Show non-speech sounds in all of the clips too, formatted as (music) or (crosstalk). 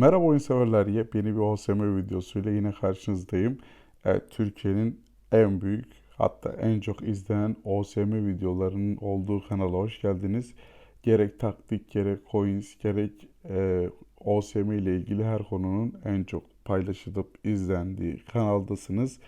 Merhaba oyun severler, yepyeni bir OSM videosuyla yine karşınızdayım. Evet, Türkiye'nin en büyük hatta en çok izlenen OSM videolarının olduğu kanala hoş geldiniz. Gerek taktik, gerek coins, gerek e, OSM ile ilgili her konunun en çok paylaşılıp izlendiği kanaldasınız.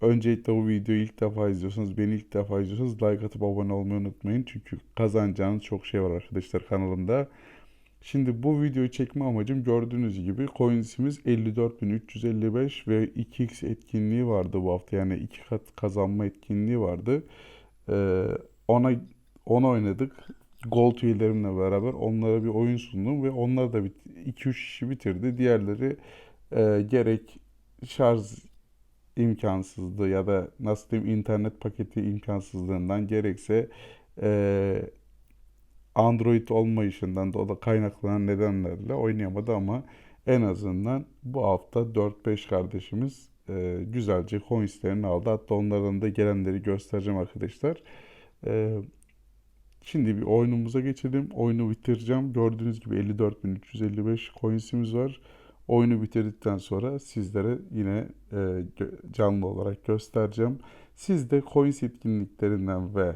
Öncelikle bu videoyu ilk defa izliyorsanız, beni ilk defa izliyorsanız like atıp abone olmayı unutmayın. Çünkü kazanacağınız çok şey var arkadaşlar kanalımda. Şimdi bu videoyu çekme amacım gördüğünüz gibi coinsimiz 54.355 ve 2x etkinliği vardı bu hafta. Yani iki kat kazanma etkinliği vardı. Ee, ona ona oynadık. Gold üyelerimle beraber onlara bir oyun sundum ve onlar da 2-3 kişi bitirdi. Diğerleri e, gerek şarj imkansızlığı ya da nasıl diyeyim internet paketi imkansızlığından gerekse e, Android olmayışından da kaynaklanan nedenlerle oynayamadı ama en azından bu hafta 4-5 kardeşimiz e, güzelce coinslerini aldı. Hatta onlardan da gelenleri göstereceğim arkadaşlar. E, şimdi bir oyunumuza geçelim. Oyunu bitireceğim. Gördüğünüz gibi 54.355 coinsimiz var. Oyunu bitirdikten sonra sizlere yine e, canlı olarak göstereceğim. Siz de coins etkinliklerinden ve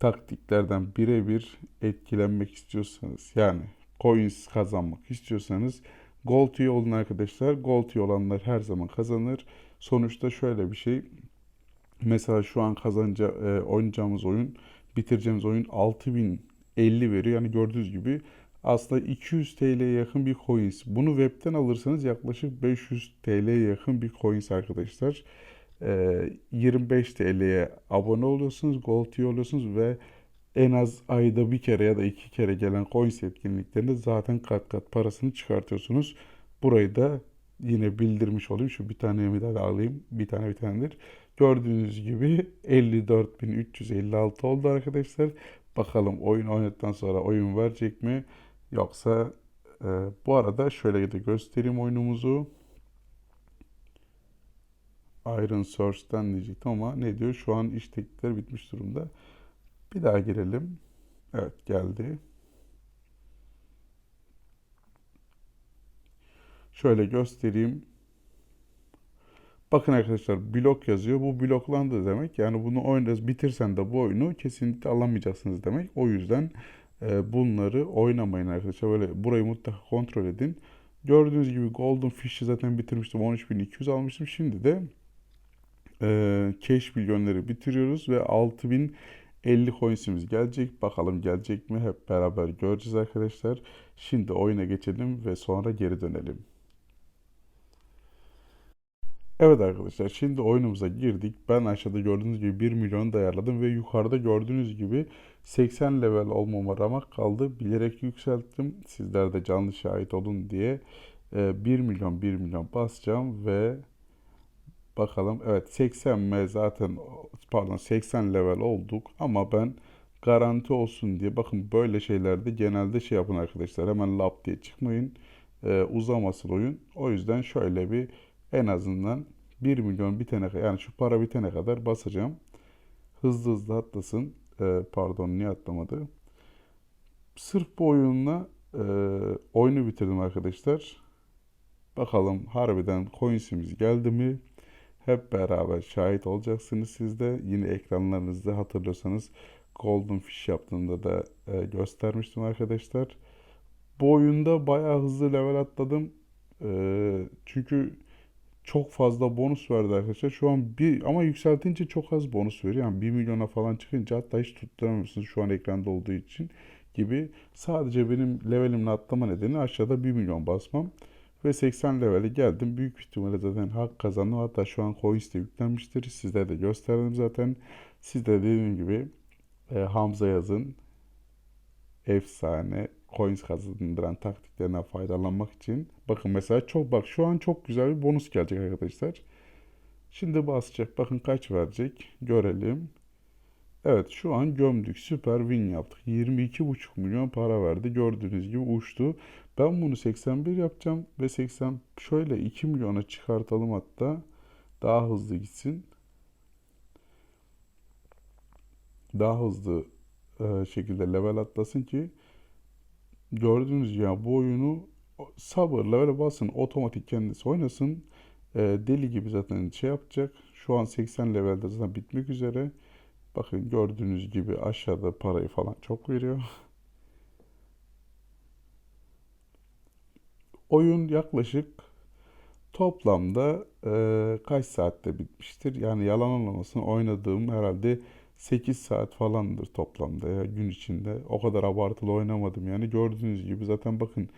taktiklerden birebir etkilenmek istiyorsanız yani coins kazanmak istiyorsanız Gold üye olun arkadaşlar. Gold üye olanlar her zaman kazanır. Sonuçta şöyle bir şey. Mesela şu an kazanca e, oynayacağımız oyun, bitireceğimiz oyun 6050 veriyor. Yani gördüğünüz gibi aslında 200 TL'ye yakın bir coins. Bunu webten alırsanız yaklaşık 500 TL'ye yakın bir coins arkadaşlar. 25 TL'ye abone oluyorsunuz, Gold üye oluyorsunuz ve en az ayda bir kere ya da iki kere gelen coins etkinliklerinde zaten kat kat parasını çıkartıyorsunuz. Burayı da yine bildirmiş olayım. Şu bir tane mi daha alayım. Bir tane bir tanedir. Gördüğünüz gibi 54.356 oldu arkadaşlar. Bakalım oyun oynadıktan sonra oyun verecek mi? Yoksa e, bu arada şöyle de göstereyim oyunumuzu. Iron Source'dan diyecektim ama ne diyor? Şu an iş teklifleri bitmiş durumda. Bir daha girelim. Evet geldi. Şöyle göstereyim. Bakın arkadaşlar blok yazıyor. Bu bloklandı demek. Yani bunu oynarız bitirsen de bu oyunu kesinlikle alamayacaksınız demek. O yüzden e, bunları oynamayın arkadaşlar. Böyle burayı mutlaka kontrol edin. Gördüğünüz gibi Golden Fish'i zaten bitirmiştim. 13.200 almıştım. Şimdi de e, cash milyonları bitiriyoruz ve 6050 coinsimiz gelecek. Bakalım gelecek mi? Hep beraber göreceğiz arkadaşlar. Şimdi oyuna geçelim ve sonra geri dönelim. Evet arkadaşlar şimdi oyunumuza girdik. Ben aşağıda gördüğünüz gibi 1 milyon ayarladım ve yukarıda gördüğünüz gibi 80 level olmama ramak kaldı. Bilerek yükselttim. Sizler de canlı şahit olun diye 1 milyon 1 milyon basacağım ve Bakalım. Evet 80 M zaten pardon 80 level olduk. Ama ben garanti olsun diye bakın böyle şeylerde genelde şey yapın arkadaşlar hemen lap diye çıkmayın. Ee, uzamasın oyun. O yüzden şöyle bir en azından 1 milyon bitene kadar yani şu para bitene kadar basacağım. Hızlı hızlı atlasın. Ee, pardon niye atlamadı? Sırf bu oyunla e, oyunu bitirdim arkadaşlar. Bakalım harbiden coinsimiz geldi mi hep beraber şahit olacaksınız siz de. Yine ekranlarınızda hatırlıyorsanız Golden Fish yaptığımda da e, göstermiştim arkadaşlar. Bu oyunda bayağı hızlı level atladım. E, çünkü çok fazla bonus verdi arkadaşlar. Şu an bir ama yükseltince çok az bonus veriyor. Yani 1 milyona falan çıkınca hatta hiç tutturamıyorsunuz şu an ekranda olduğu için gibi. Sadece benim levelimle atlama nedeni aşağıda 1 milyon basmam. Ve 80 levele geldim. Büyük ihtimalle zaten hak kazandım. Hatta şu an coins de yüklenmiştir. Sizlere de gösterdim zaten. Siz de dediğim gibi e, Hamza yazın. Efsane coins kazandıran taktiklerinden faydalanmak için. Bakın mesela çok bak şu an çok güzel bir bonus gelecek arkadaşlar. Şimdi basacak. Bakın kaç verecek. Görelim. Evet şu an gömdük. Süper win yaptık. 22,5 milyon para verdi. Gördüğünüz gibi uçtu. Ben bunu 81 yapacağım ve 80 şöyle 2 milyona çıkartalım hatta. Daha hızlı gitsin. Daha hızlı e, şekilde level atlasın ki gördüğünüz ya bu oyunu sabırla öyle basın otomatik kendisi oynasın. Ee, deli gibi zaten şey yapacak. Şu an 80 levelde zaten bitmek üzere. Bakın gördüğünüz gibi aşağıda parayı falan çok veriyor. Oyun yaklaşık toplamda e, kaç saatte bitmiştir? Yani yalan olmasın oynadığım herhalde 8 saat falandır toplamda ya gün içinde. O kadar abartılı oynamadım yani. Gördüğünüz gibi zaten bakın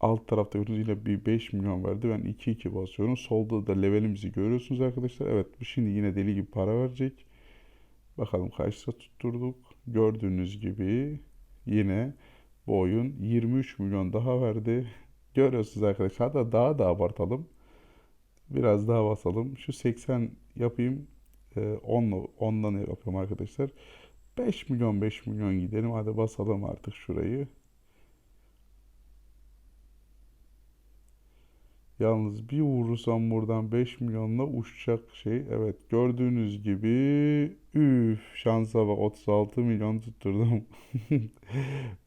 alt tarafta gördüğünüz yine bir 5 milyon verdi. Ben 2-2 basıyorum. Solda da levelimizi görüyorsunuz arkadaşlar. Evet bu şimdi yine deli gibi para verecek. Bakalım kaç lira tutturduk. Gördüğünüz gibi yine bu oyun 23 milyon daha verdi. Görüyorsunuz arkadaşlar. Hatta daha da abartalım. Biraz daha basalım. Şu 80 yapayım. Ee, 10'la, 10'dan yapıyorum arkadaşlar. 5 milyon 5 milyon gidelim. Hadi basalım artık şurayı. Yalnız bir vurursam buradan 5 milyonla uçacak şey. Evet gördüğünüz gibi üf şansa bak 36 milyon tutturdum. (laughs)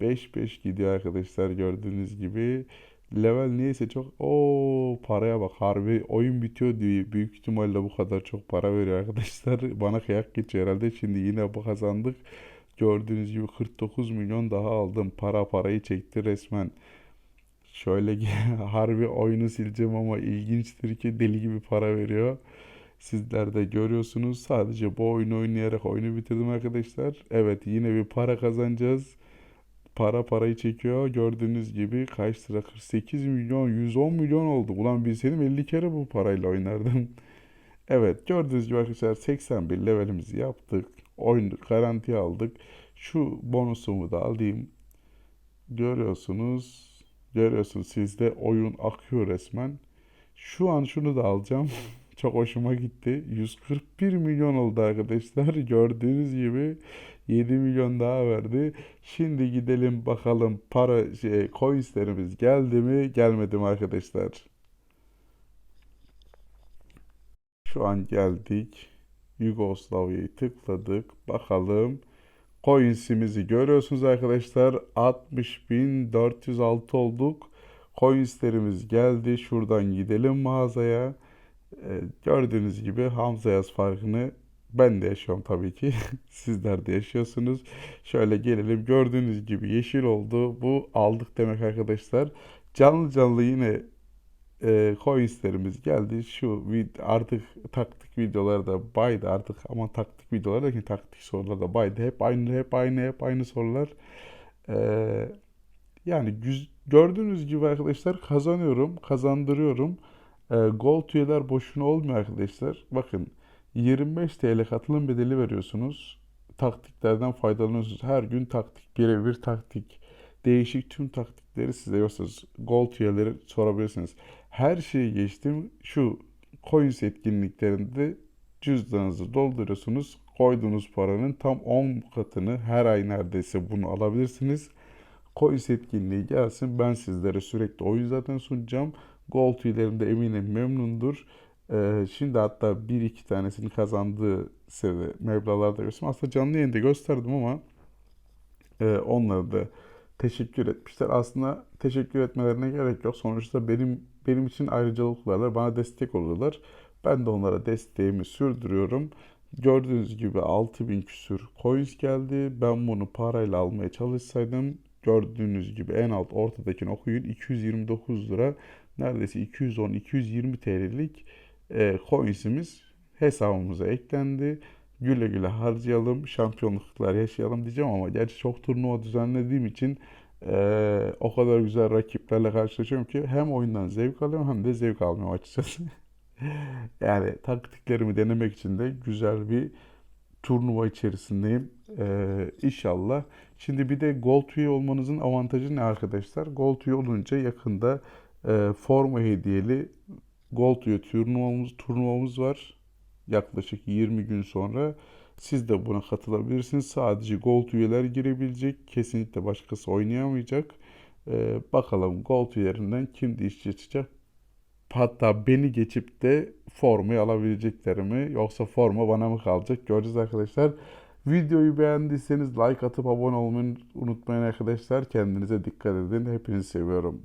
5-5 gidiyor arkadaşlar gördüğünüz gibi. Level niyeyse çok o paraya bak harbi oyun bitiyor diye büyük ihtimalle bu kadar çok para veriyor arkadaşlar. (laughs) Bana kıyak geçiyor herhalde. Şimdi yine bu kazandık. Gördüğünüz gibi 49 milyon daha aldım. Para parayı çekti resmen. Şöyle ki (laughs) harbi oyunu sileceğim ama ilginçtir ki deli gibi para veriyor. Sizler de görüyorsunuz. Sadece bu oyunu oynayarak oyunu bitirdim arkadaşlar. Evet yine bir para kazanacağız. Para parayı çekiyor. Gördüğünüz gibi kaç lira? 48 milyon, 110 milyon oldu. Ulan bilseydim 50 kere bu parayla oynardım. (laughs) Evet gördüğünüz gibi arkadaşlar 81 levelimizi yaptık. Oyunu garantiye aldık. Şu bonusumu da alayım. Görüyorsunuz. Görüyorsunuz sizde oyun akıyor resmen. Şu an şunu da alacağım. (laughs) Çok hoşuma gitti. 141 milyon oldu arkadaşlar. (laughs) Gördüğünüz gibi 7 milyon daha verdi. Şimdi gidelim bakalım para şey, coinslerimiz geldi mi gelmedi mi arkadaşlar. Şu an geldik. Yugoslavya'yı tıkladık. Bakalım. Coins'imizi görüyorsunuz arkadaşlar. 60.406 olduk. Coins'lerimiz geldi. Şuradan gidelim mağazaya. Ee, gördüğünüz gibi Hamza Yaz farkını ben de yaşıyorum tabii ki. (laughs) Sizler de yaşıyorsunuz. Şöyle gelelim. Gördüğünüz gibi yeşil oldu. Bu aldık demek arkadaşlar. Canlı canlı yine e, coinslerimiz geldi. Şu artık taktik videolarda baydı artık ama taktik videolar derken taktik sorular da baydı. Hep aynı, hep aynı, hep aynı sorular. Ee, yani gördüğünüz gibi arkadaşlar kazanıyorum, kazandırıyorum. Ee, Gold üyeler boşuna olmuyor arkadaşlar. Bakın 25 TL katılım bedeli veriyorsunuz. Taktiklerden faydalanıyorsunuz. Her gün taktik, birebir taktik. Değişik tüm taktikleri size yoksanız Gold üyeleri sorabilirsiniz. Her şeyi geçtim. Şu coins etkinliklerinde cüzdanınızı dolduruyorsunuz. Koyduğunuz paranın tam 10 katını her ay neredeyse bunu alabilirsiniz. Coins etkinliği gelsin. Ben sizlere sürekli oyun zaten sunacağım. Gold üyelerim de eminim memnundur. Ee, şimdi hatta bir iki tanesini kazandığı size meblağlarda göstereyim. Aslında canlı yayında gösterdim ama e, onları da teşekkür etmişler. Aslında teşekkür etmelerine gerek yok. Sonuçta benim benim için ayrıcalıklarla bana destek oluyorlar. Ben de onlara desteğimi sürdürüyorum. Gördüğünüz gibi 6000 küsür coins geldi. Ben bunu parayla almaya çalışsaydım gördüğünüz gibi en alt ortadakini okuyun 229 lira neredeyse 210-220 TL'lik e, coinsimiz hesabımıza eklendi. Güle güle harcayalım, şampiyonluklar yaşayalım diyeceğim ama gerçi çok turnuva düzenlediğim için e, o kadar güzel rakiplerle karşılaşıyorum ki hem oyundan zevk alıyorum hem de zevk almıyorum açıkçası. (laughs) Yani taktiklerimi denemek için de güzel bir turnuva içerisindeyim. Ee, inşallah. Şimdi bir de Gold üye olmanızın avantajı ne arkadaşlar? Gold üye olunca yakında e, forma hediyeli Gold üye turnuvamız, turnuvamız var. Yaklaşık 20 gün sonra. Siz de buna katılabilirsiniz. Sadece Gold üyeler girebilecek. Kesinlikle başkası oynayamayacak. Ee, bakalım Gold üyelerinden kim diş çıkacak? Hatta beni geçip de formayı alabilecekler mi? Yoksa forma bana mı kalacak? Göreceğiz arkadaşlar. Videoyu beğendiyseniz like atıp abone olmayı unutmayın arkadaşlar. Kendinize dikkat edin. Hepinizi seviyorum.